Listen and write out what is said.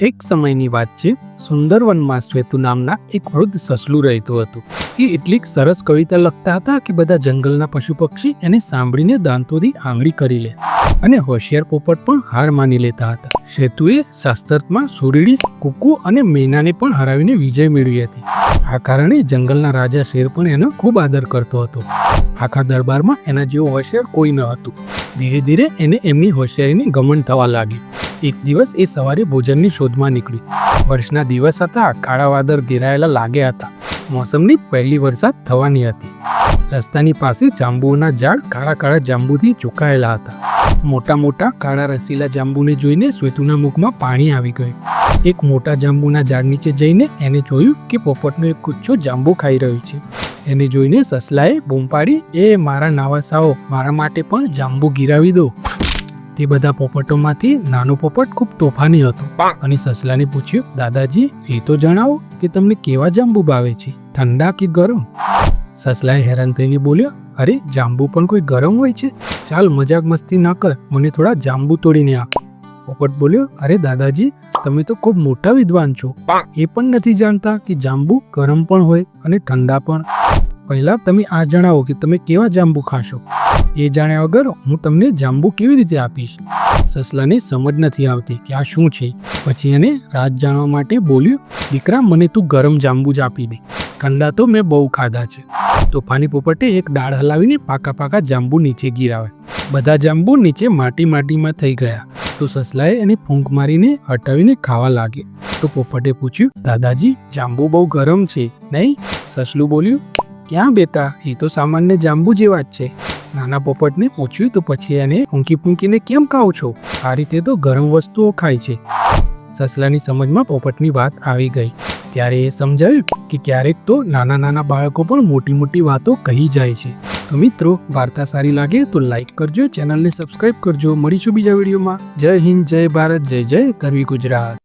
એક સમયની વાત છે સુંદરવનમાં શ્વેતુ નામના એક વૃદ્ધ સસલું રહેતું હતું. એ એટલી સરસ કવિતા લખતા હતા કે બધા જંગલના પશુ પક્ષી એને સાંભળીને દાંતોથી આંગળી કરી લે અને હોશિયાર પોપટ પણ હાર માની લેતા હતા. સેતુએ શાસ્ત્રમાં સુરીડી, કુકુ અને મેનાને પણ હરાવીને વિજય મેળવી હતી. આ કારણે જંગલના રાજા શેર પણ એનો ખૂબ આદર કરતો હતો. આખા દરબારમાં એના જેવો હોશિયાર કોઈ ન હતું. ધીરે ધીરે એને એમની હોશિયારીની ગમન થવા લાગી. એક દિવસ એ સવારે ભોજનની શોધમાં નીકળી. વર્ષના દિવસ હતા, કાળા વાદળ ઘેરાયેલા લાગ્યા હતા. મોસમની પહેલી વરસાદ થવાની હતી. રસ્તાની પાસે જાંબુઓના ઝાડ કાળા કાળા જાંબુથી ચૂકાયેલા હતા. મોટા મોટા કાળા રસીલા જાંબુને જોઈને શ્વેતુના મુખમાં પાણી આવી ગયું. એક મોટા જાંબુના ઝાડ નીચે જઈને એને જોયું કે પોપટનો એક ગુચ્છો જાંબુ ખાઈ રહ્યો છે. એને જોઈને સસલાએ, બૂમ પાડી, એ મારા નાવાસાઓ, મારા માટે પણ જાંબુ ગિરાવી દો. તે બધા પોપટોમાંથી નાનો પોપટ ખૂબ તોફાની હતો. અને સસલાને પૂછ્યું દાદાજી એ તો જણાવો કે તમને કેવા જાંબુ ભાવે છે? ઠંડા કે ગરમ? સસલાએ હેરાન થઈને બોલ્યો અરે જાંબુ પણ કોઈ ગરમ હોય છે? ચાલ મજાક મસ્તી ના કર મને થોડા જાંબુ તોડીને આપ. પોપટ બોલ્યો અરે દાદાજી તમે તો ખૂબ મોટા વિદ્વાન છો. એ પણ નથી જાણતા કે જાંબુ ગરમ પણ હોય અને ઠંડા પણ. પહેલા તમે આ જણાવો કે તમે કેવા જાંબુ ખાશો? એ જાણ્યા વગર હું તમને જાંબુ કેવી રીતે આપીશ? સસલાને સમજ નથી આવતી કે આ શું છે. પછી એને રાત જાણવા માટે બોલ્યું, દીકરા, મને તું ગરમ જાંબુ જ આપી દે. ઠંડા તો મેં બહુ ખાધા છે. તોફાની પોપટે એક ડાળ હલાવીને પાકા પાકા જાંબુ નીચે ગીરાવે બધા જાંબુ નીચે માટી માટીમાં થઈ ગયા. તો સસલાએ એને ફૂંક મારીને હટાવીને ખાવા લાગે તો પોપટે પૂછ્યું, દાદાજી, જાંબુ બહુ ગરમ છે, નહીં? સસલું બોલ્યું, ક્યાં બેટા? એ તો સામાન્ય જાંબુ જેવા જ છે. નાના પોપટને પૂછ્યું, તો પછી એને ફૂંકી ફૂંકીને કેમ ખાઓ છો? આ રીતે તો ગરમ વસ્તુઓ ખાય છે. સસલાની સમજમાં પોપટની વાત આવી ગઈ. ત્યારે એ સમજાવ્યું કે ક્યારેક તો નાના નાના બાળકો પણ મોટી મોટી વાતો કહી જાય છે. તો મિત્રો, વાર્તા સારી લાગે તો લાઈક કરજો, ચેનલને સબસ્ક્રાઈબ કરજો. મળીશું બીજા વિડીયોમાં. જય હિન્દ, જય ભારત, જય જય, કરવી ગુજરાત.